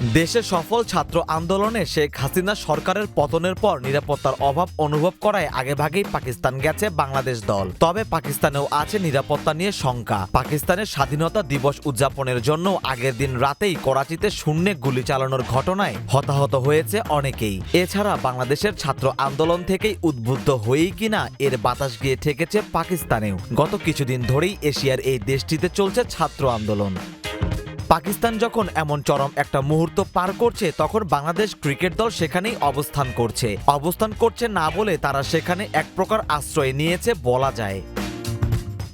দেশে সফল ছাত্র আন্দোলনে শেখ হাসিনা সরকারের পতনের পর নিরাপত্তার অভাব অনুভব করায় আগেভাগেই পাকিস্তান গেছে বাংলাদেশ দল। তবে পাকিস্তানেও আছে নিরাপত্তা নিয়ে শঙ্কা। পাকিস্তানের স্বাধীনতা দিবস উদযাপনের জন্য আগের দিন রাতেই করাচিতে শূন্যে গুলি চালানোর ঘটনায় হতাহত হয়েছে অনেকেই। এছাড়া বাংলাদেশের ছাত্র আন্দোলন থেকেই উদ্বুদ্ধ হয়েই কিনা এর বাতাস গিয়ে ঠেকেছে পাকিস্তানেও। গত কিছুদিন ধরেই এশিয়ার এই দেশটিতে চলছে ছাত্র আন্দোলন। পাকিস্তান যখন এমন চরম একটা মুহূর্ত পার করছে, তখন বাংলাদেশ ক্রিকেট দল সেখানেই অবস্থান করছে। অবস্থান করছে না বলে তারা সেখানে এক প্রকার আশ্রয় নিয়েছে বলা যায়।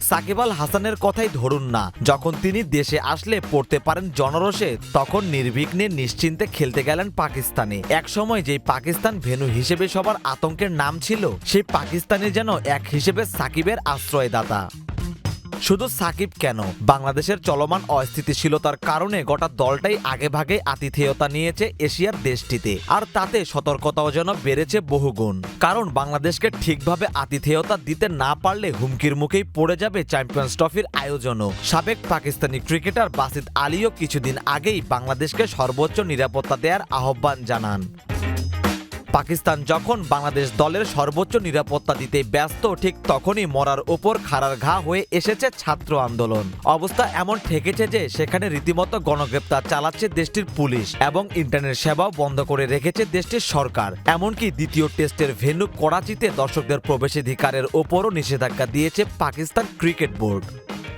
সাকিব আল হাসানের কথাই ধরুন না, যখন তিনি দেশে আসলে পড়তে পারেন জনরসে, তখন নির্বিঘ্নে নিশ্চিন্তে খেলতে গেলেন পাকিস্তানে। এক সময় যেই পাকিস্তান ভেনু হিসেবে সবার আতঙ্কের নাম ছিল, সেই পাকিস্তানে যেন এক হিসেবে সাকিবের আশ্রয়দাতা। শুধু সাকিব কেন? বাংলাদেশের চলমান অস্থিতিশীলতার কারণে গোটা দলটাই আগেভাগে আতিথেয়তা নিয়েছে এশিয়ার দেশটিতে। আর তাতে সতর্কতাও যেন বেড়েছে বহুগুণ। কারণ বাংলাদেশকে ঠিকভাবে আতিথেয়তা দিতে না পারলে হুমকির মুখেই পড়ে যাবে চ্যাম্পিয়ন্স ট্রফির আয়োজনও। সাবেক পাকিস্তানি ক্রিকেটার বাসিদ আলীও কিছুদিন আগেই বাংলাদেশকে সর্বোচ্চ নিরাপত্তা দেওয়ার আহ্বান জানান। পাকিস্তান যখন বাংলাদেশ দলের সর্বোচ্চ নিরাপত্তা দিতে ব্যস্ত, ঠিক তখনই মরার ওপর খাড়ার ঘা হয়ে এসেছে ছাত্র আন্দোলন। অবস্থা এমন ঠেকেছে যে, সেখানে রীতিমতো গণগ্রেপ্তার চালাচ্ছে দেশটির পুলিশ এবং ইন্টারনেট সেবাও বন্ধ করে রেখেছে দেশটির সরকার। এমনকি দ্বিতীয় টেস্টের ভেন্যু করাচিতে দর্শকদের প্রবেশাধিকারের ওপরও নিষেধাজ্ঞা দিয়েছে পাকিস্তান ক্রিকেট বোর্ড।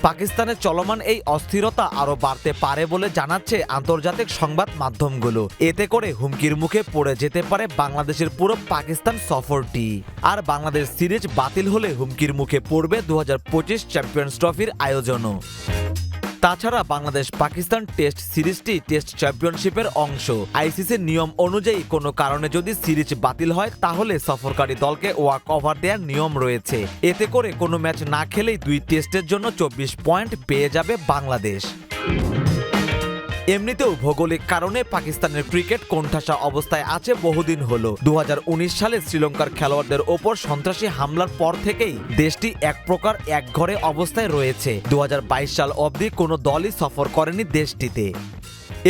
পাকিস্তানের চলমান এই অস্থিরতা আরও বাড়তে পারে বলে জানাচ্ছে আন্তর্জাতিক সংবাদ মাধ্যমগুলো। এতে করে হুমকির মুখে পড়ে যেতে পারে বাংলাদেশের পুরো পাকিস্তান সফরটি আর বাংলাদেশ সিরিজ বাতিল হলে হুমকির মুখে পড়বে দু হাজার পঁচিশ চ্যাম্পিয়ন্স ট্রফির আয়োজনও। তাছাড়া বাংলাদেশ পাকিস্তান টেস্ট সিরিজটি টেস্ট চ্যাম্পিয়নশিপের অংশ। আইসিসির নিয়ম অনুযায়ী কোনো কারণে যদি সিরিজ বাতিল হয়, তাহলে সফরকারী দলকে ওয়াক ওভার দেওয়ার নিয়ম রয়েছে। এতে করে কোনো ম্যাচ না খেলেই দুই টেস্টের জন্য চব্বিশ পয়েন্ট পেয়ে যাবে বাংলাদেশ। এমনিতেও ভৌগোলিক কারণে পাকিস্তানের ক্রিকেট কোণঠাসা অবস্থায় আছে বহুদিন হলো। দু হাজার উনিশ সালে শ্রীলঙ্কার খেলোয়াড়দের ওপর সন্ত্রাসী হামলার পর থেকেই দেশটি এক প্রকার একঘরে অবস্থায় রয়েছে। দু হাজার বাইশ সাল অবধি কোনো দলই সফর করেনি দেশটিতে।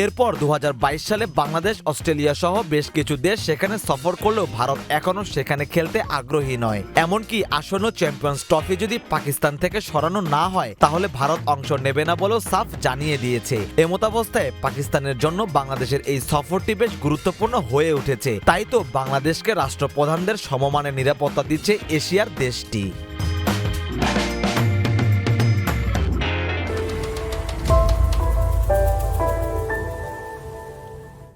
এরপর দু হাজার বাইশ সালে বাংলাদেশ, অস্ট্রেলিয়া সহ বেশ কিছু দেশ সেখানে সফর করলেও ভারত এখনও সেখানে খেলতে আগ্রহী নয়। এমনকি আসন্ন চ্যাম্পিয়ন্স ট্রফি যদি পাকিস্তান থেকে সরানো না হয়, তাহলে ভারত অংশ নেবে না বলেও সাফ জানিয়ে দিয়েছে। এমতাবস্থায় পাকিস্তানের জন্য বাংলাদেশের এই সফরটি বেশ গুরুত্বপূর্ণ হয়ে উঠেছে। তাই তো বাংলাদেশকে রাষ্ট্রপ্রধানদের সমমানের নিরাপত্তা দিচ্ছে এশিয়ার দেশটি।